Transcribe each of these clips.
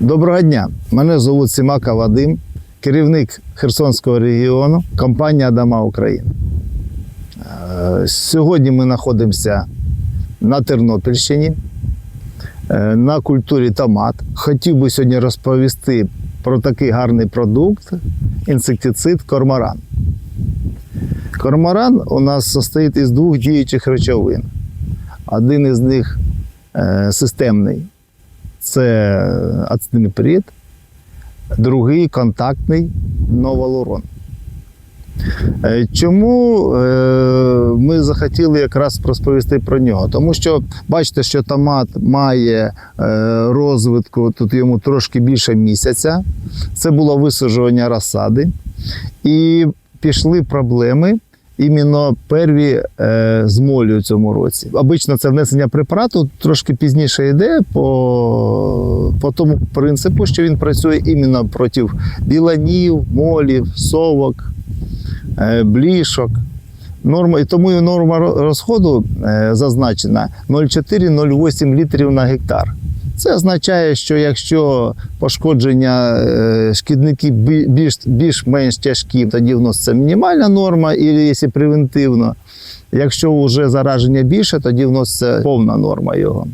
Доброго дня! Мене звуть Сімака Вадим, керівник Херсонського регіону, компанія Дома України. Е, Сьогодні ми знаходимося на Тернопільщині е, на культурі томат. Хотів би сьогодні розповісти про такий гарний продукт інсектицид кормаран. Кормаран у нас состоїть із двох діючих речовин. Один із них е, системний це ацетилпірид, другий контактний новолурон. Е, Чому е, ми захотіли якраз розповісти про нього? Тому що бачите, що томат має е, розвитку, тут йому трошки більше місяця. Це було висаджування розсади. І пішли проблеми іменно перві е, з молю у цьому році. Обично це внесення препарату трошки пізніше йде по, по тому принципу, що він працює іменно проти біланів, молів, совок, е, блішок. Норма, і тому і норма розходу е, зазначена 0,4-0,8 літрів на гектар. Це означає, що якщо пошкодження е, шкідників бі- більш, більш-менш тяжкі, тоді вноситься мінімальна норма, і якщо превентивно. Якщо вже зараження більше, тоді вноситься повна норма його.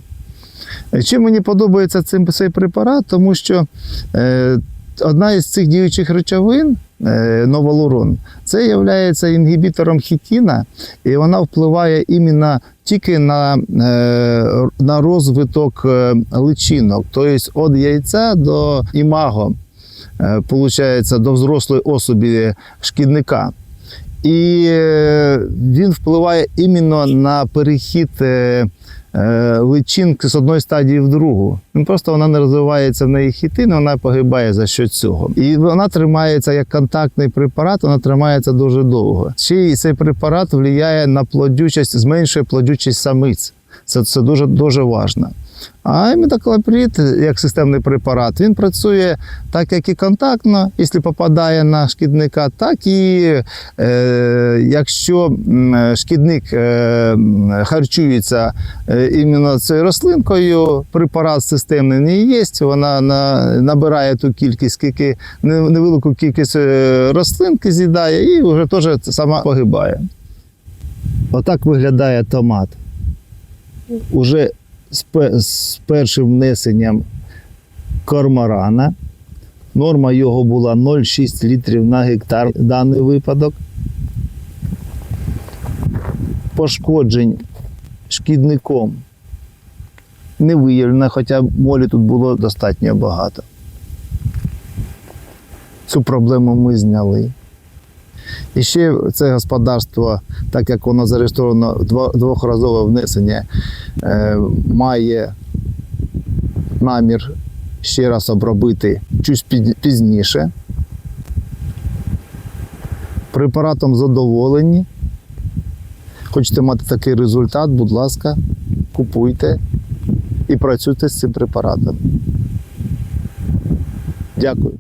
Е, Чим мені подобається цей препарат, тому що е, одна із цих діючих речовин, новолурон, це є інгібітором хітіна, і вона впливає іменно тільки на, е, на розвиток е, личинок, тобто від яйця до імаго, е, получається, до взрослої особі шкідника. І е, він впливає іменно на перехід е, е, личинки з одної стадії в другу. Ну, Просто вона не розвивається в неї хітин, вона погибає за що цього. І вона тримається як контактний препарат, вона тримається дуже довго. Ще й цей препарат впливає на плодючість, зменшує плодючість самиць. Це, це дуже дуже важливо. А імідоклоприд, як системний препарат, він працює так, як і контактно, якщо попадає на шкідника, так і е, якщо шкідник е, харчується е, іменно цією рослинкою, препарат системний не є, вона на, набирає ту кількість, скільки невелику кількість е, рослинки з'їдає і вже теж сама погибає. Отак виглядає томат. Уже з, першим внесенням кормарана. Норма його була 0,6 літрів на гектар даний випадок. Пошкоджень шкідником не виявлено, хоча молі тут було достатньо багато. Цю проблему ми зняли. І ще це господарство, так як воно зареєстровано двохразове внесення, е, має намір ще раз обробити чуть пізніше. Препаратом задоволені. Хочете мати такий результат, будь ласка, купуйте і працюйте з цим препаратом. Дякую.